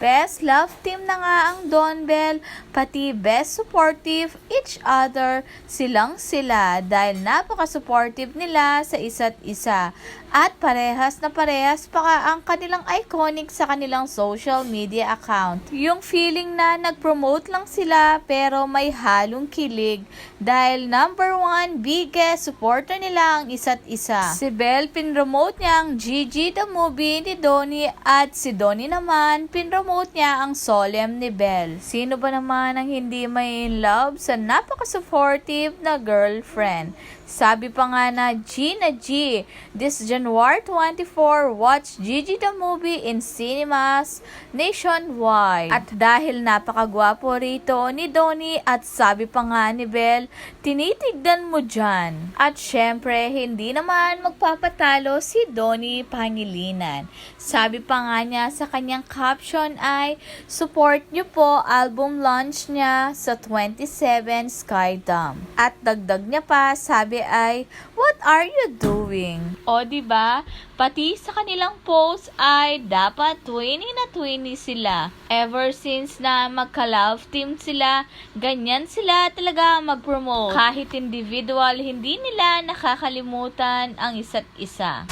best love team na nga ang Don Bell, pati best supportive each other silang sila dahil napaka-supportive nila sa isa't isa. At parehas na parehas pa ka ang kanilang iconic sa kanilang social media account. Yung feeling na nag-promote lang sila pero may halong kilig dahil number one biggest supporter nila ang isa't isa. Si Belle pinromote niya ang Gigi the movie ni Donnie at si Donnie naman pinromote niya ang Solemn ni Belle. Sino ba naman ang hindi may in love sa napaka-supportive na girlfriend? Sabi pa nga na G na G, this January 24, watch Gigi the movie in cinemas nationwide. At dahil napakagwapo rito ni Donnie at sabi pa nga ni Belle, tinitigdan mo dyan. At syempre, hindi naman magpapatalo si Donnie Pangilinan. Sabi pa nga niya sa kanyang caption ay, support niyo po album launch niya sa 27 Skydome. At dagdag niya pa, sabi ay, what are you doing? O, ba? Pati sa kanilang post ay dapat 20 na 20 sila. Ever since na magka-love team sila, ganyan sila talaga mag-promote. Kahit individual, hindi nila nakakalimutan ang isa't isa.